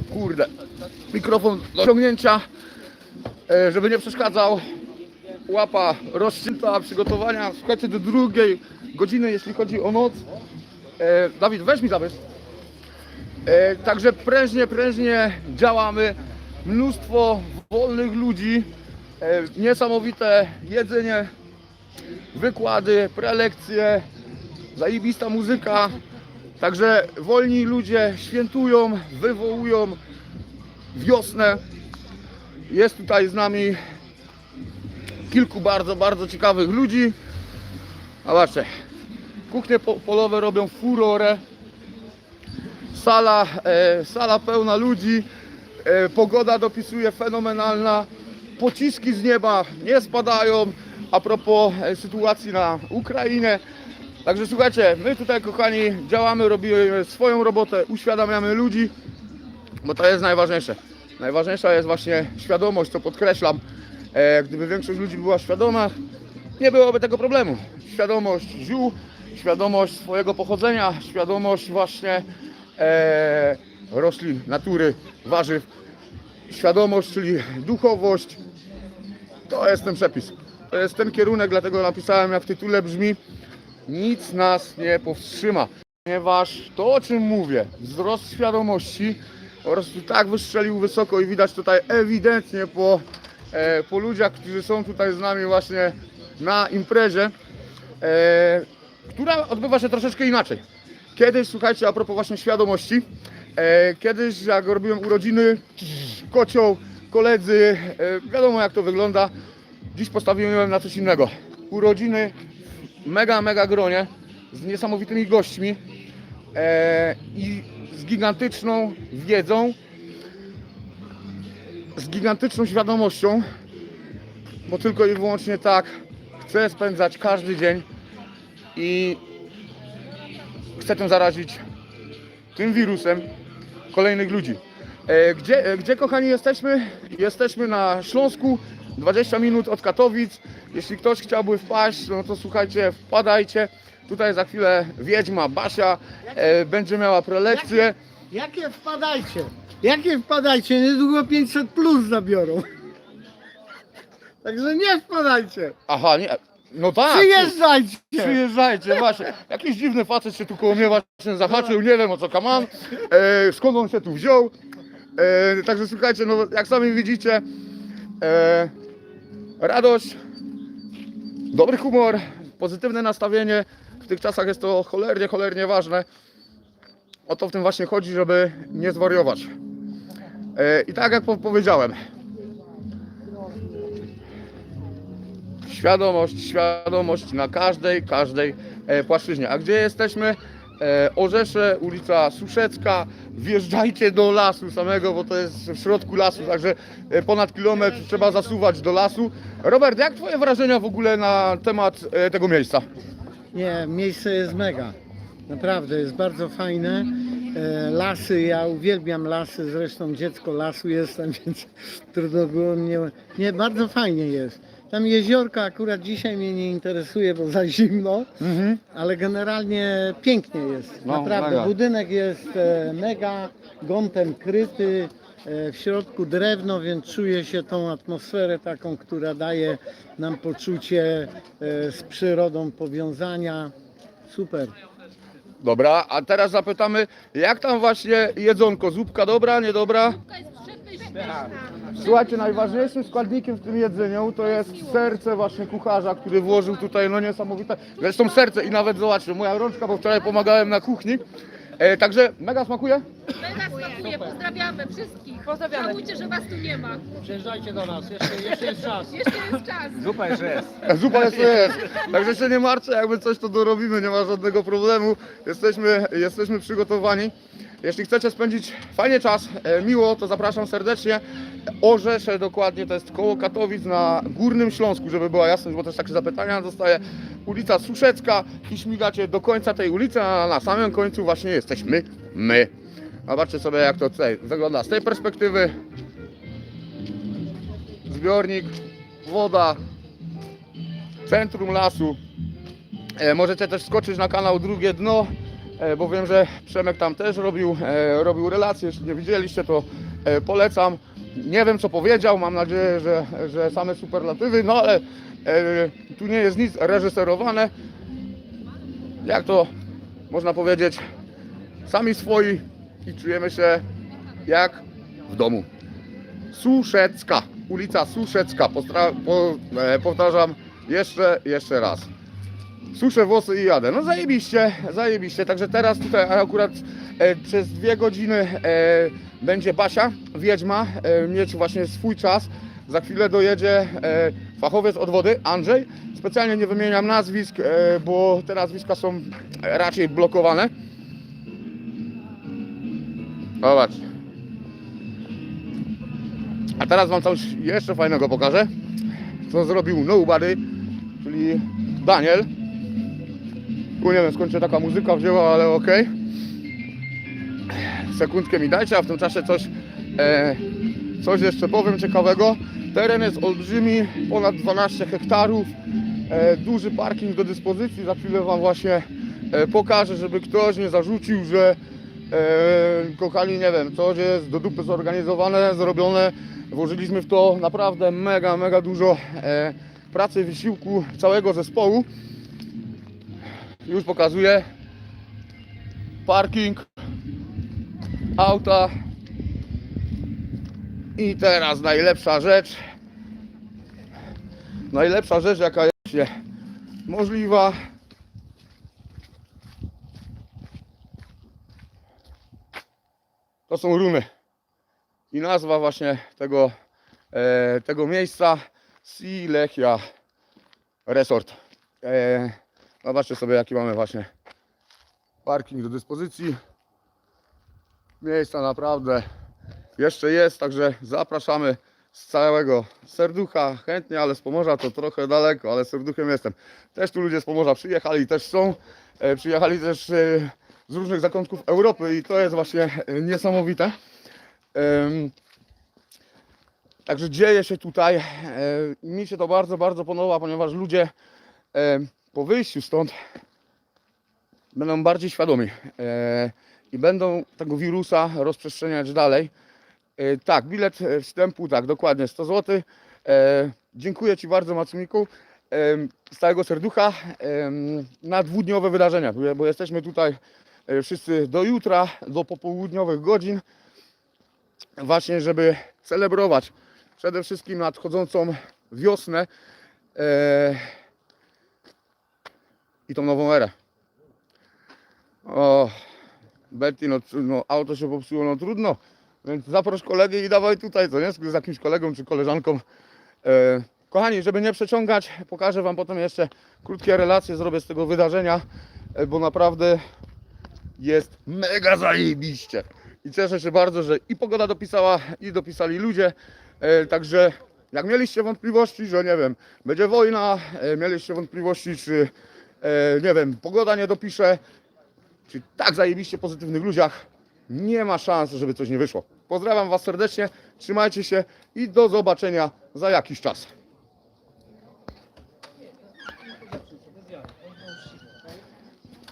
kurde, mikrofon do ciągnięcia, e, żeby nie przeszkadzał. Łapa rozcięta, przygotowania, słuchajcie, do drugiej godziny, jeśli chodzi o noc. E, Dawid, weź mi zabierz. E, Także prężnie, prężnie działamy. Mnóstwo wolnych ludzi, niesamowite jedzenie, wykłady, prelekcje, zajebista muzyka. Także wolni ludzie świętują, wywołują wiosnę. Jest tutaj z nami kilku bardzo, bardzo ciekawych ludzi. Zobaczcie, kuchnie po- polowe robią furorę. Sala, e, sala pełna ludzi. E, pogoda dopisuje fenomenalna. Pociski z nieba nie spadają. A propos e, sytuacji na Ukrainie. Także słuchajcie, my tutaj kochani działamy, robimy swoją robotę, uświadamiamy ludzi, bo to jest najważniejsze. Najważniejsza jest właśnie świadomość, co podkreślam. E, gdyby większość ludzi była świadoma, nie byłoby tego problemu. Świadomość ziół, świadomość swojego pochodzenia, świadomość właśnie e, roślin, natury, warzyw, świadomość, czyli duchowość. To jest ten przepis. To jest ten kierunek, dlatego napisałem, jak w tytule brzmi, nic nas nie powstrzyma. Ponieważ to, o czym mówię, wzrost świadomości po prostu tak wystrzelił wysoko i widać tutaj ewidentnie po, e, po ludziach, którzy są tutaj z nami właśnie na imprezie, e, która odbywa się troszeczkę inaczej. Kiedyś, słuchajcie, a propos właśnie świadomości, e, kiedyś jak robiłem urodziny, kocioł, koledzy, e, wiadomo jak to wygląda, dziś postawiłem na coś innego. Urodziny mega, mega gronie, z niesamowitymi gośćmi e, i z gigantyczną wiedzą, z gigantyczną świadomością, bo tylko i wyłącznie tak chcę spędzać każdy dzień i chcę tym zarazić tym wirusem kolejnych ludzi. E, Gdzie, e, gdzie kochani jesteśmy? Jesteśmy na Śląsku, 20 minut od Katowic. Jeśli ktoś chciałby wpaść, no to słuchajcie, wpadajcie. Tutaj za chwilę wiedźma Basia e, będzie miała prelekcję. Jakie wpadajcie? Jakie wpadajcie? Niedługo 500 plus zabiorą. Także nie wpadajcie. Aha, nie. No tak. Przyjeżdżajcie. Przyjeżdżajcie, właśnie. Jakiś dziwny facet się tu koło mnie właśnie zahaczył, nie wiem o co kaman, e, skąd on się tu wziął. E, także słuchajcie, no jak sami widzicie, e, radość, dobry humor, pozytywne nastawienie. W tych czasach jest to cholernie, cholernie ważne. O to w tym właśnie chodzi, żeby nie zwariować. E, I tak jak po- powiedziałem, Świadomość, świadomość na każdej, każdej e, płaszczyźnie. A gdzie jesteśmy? E, Orzesze, ulica Suszecka. Wjeżdżajcie do lasu samego, bo to jest w środku lasu, także e, ponad kilometr trzeba zasuwać do lasu. Robert, jak Twoje wrażenia w ogóle na temat e, tego miejsca? Nie, miejsce jest mega. Naprawdę, jest bardzo fajne. Lasy, ja uwielbiam lasy, zresztą dziecko lasu jestem, więc trudno było mnie... Nie, bardzo fajnie jest. Tam jeziorka akurat dzisiaj mnie nie interesuje, bo za zimno, ale generalnie pięknie jest. No, Naprawdę, mega. budynek jest e, mega, gątem kryty, e, w środku drewno, więc czuję się tą atmosferę taką, która daje nam poczucie e, z przyrodą powiązania. Super. Dobra, a teraz zapytamy, jak tam właśnie jedzonko? Zupka dobra, niedobra? Słuchajcie, najważniejszym składnikiem w tym jedzeniu to jest serce właśnie kucharza, który włożył tutaj no niesamowite, zresztą serce i nawet zobaczcie, moja rączka, bo wczoraj pomagałem na kuchni. E, także mega smakuje? Mega smakuje, pozdrawiamy wszystkich. Pozdrawiamy. Żałujcie, że was tu nie ma. Przyjeżdżajcie do nas, jeszcze, jeszcze jest czas. Jeszcze jest czas. Zupa jest, to jest. Także się nie martwcie, jakby coś to dorobimy, nie ma żadnego problemu. Jesteśmy, jesteśmy przygotowani. Jeśli chcecie spędzić fajnie czas, e, miło, to zapraszam serdecznie. Orzesze dokładnie, to jest koło Katowic na Górnym Śląsku, żeby była jasność, bo też takie zapytania dostaję. Ulica Suszecka i śmigacie do końca tej ulicy, a na samym końcu właśnie jesteśmy my. Zobaczcie sobie jak to tutaj wygląda z tej perspektywy. Zbiornik, woda, centrum lasu. E, możecie też skoczyć na kanał Drugie Dno. E, bo wiem, że Przemek tam też robił, e, robił relacje, jeśli nie widzieliście, to e, polecam. Nie wiem, co powiedział, mam nadzieję, że, że same superlatywy, no ale tu nie jest nic reżyserowane. Jak to można powiedzieć, sami swoi i czujemy się jak w domu. Suszecka, ulica Suszecka, Postra, po, e, powtarzam jeszcze, jeszcze raz. Suszę włosy i jadę. No zajebiście, zajebiście. Także teraz tutaj akurat e, przez dwie godziny e, będzie Basia, wiedźma, e, mieć właśnie swój czas. Za chwilę dojedzie e, fachowiec od wody, Andrzej. Specjalnie nie wymieniam nazwisk, e, bo te nazwiska są raczej blokowane. Zobacz. A teraz wam coś jeszcze fajnego pokażę. Co zrobił Nobody, czyli Daniel. Tu nie wiem skąd się taka muzyka wzięła, ale okej. Sekundkę mi dajcie, a w tym czasie coś, e, coś jeszcze powiem ciekawego. Teren jest olbrzymi, ponad 12 hektarów. E, duży parking do dyspozycji. Za chwilę Wam właśnie e, pokażę, żeby ktoś nie zarzucił, że e, kochani, nie wiem, coś jest do dupy zorganizowane, zrobione. Włożyliśmy w to naprawdę mega, mega dużo e, pracy, wysiłku całego zespołu. Już pokazuję. Parking, auta. I teraz najlepsza rzecz. Najlepsza rzecz, jaka jest możliwa. To są runy. I nazwa właśnie tego, e, tego miejsca Silechia Resort. E, zobaczcie sobie jaki mamy właśnie parking do dyspozycji. Miejsca naprawdę jeszcze jest, także zapraszamy z całego serducha, chętnie, ale z Pomorza to trochę daleko, ale serduchem jestem. Też tu ludzie z Pomorza przyjechali, też są, e, przyjechali też e, z różnych zakątków Europy i to jest właśnie e, niesamowite. Także dzieje się tutaj mi się to bardzo, bardzo podoba, ponieważ ludzie po wyjściu stąd będą bardziej świadomi e, i będą tego wirusa rozprzestrzeniać dalej. E, tak, bilet wstępu, tak, dokładnie 100 zł. E, dziękuję Ci bardzo, Macumiku, z całego serducha na dwudniowe wydarzenia, bo jesteśmy tutaj wszyscy do jutra, do popołudniowych godzin, właśnie, żeby celebrować przede wszystkim nadchodzącą wiosnę i tą nową erę. O, Betty, no, no auto się popsuło, no trudno. Więc zaproś kolegę i dawaj tutaj, co nie? Z jakimś kolegą czy koleżanką. E, kochani, żeby nie przeciągać, pokażę Wam potem jeszcze krótkie relacje, zrobię z tego wydarzenia, e, bo naprawdę jest mega zajebiście. I cieszę się bardzo, że i pogoda dopisała, i dopisali ludzie. E, także jak mieliście wątpliwości, że nie wiem, będzie wojna, e, mieliście wątpliwości, czy nie wiem, pogoda nie dopisze, przy tak zajebiście pozytywnych ludziach nie ma szans, żeby coś nie wyszło. Pozdrawiam Was serdecznie, trzymajcie się i do zobaczenia za jakiś czas.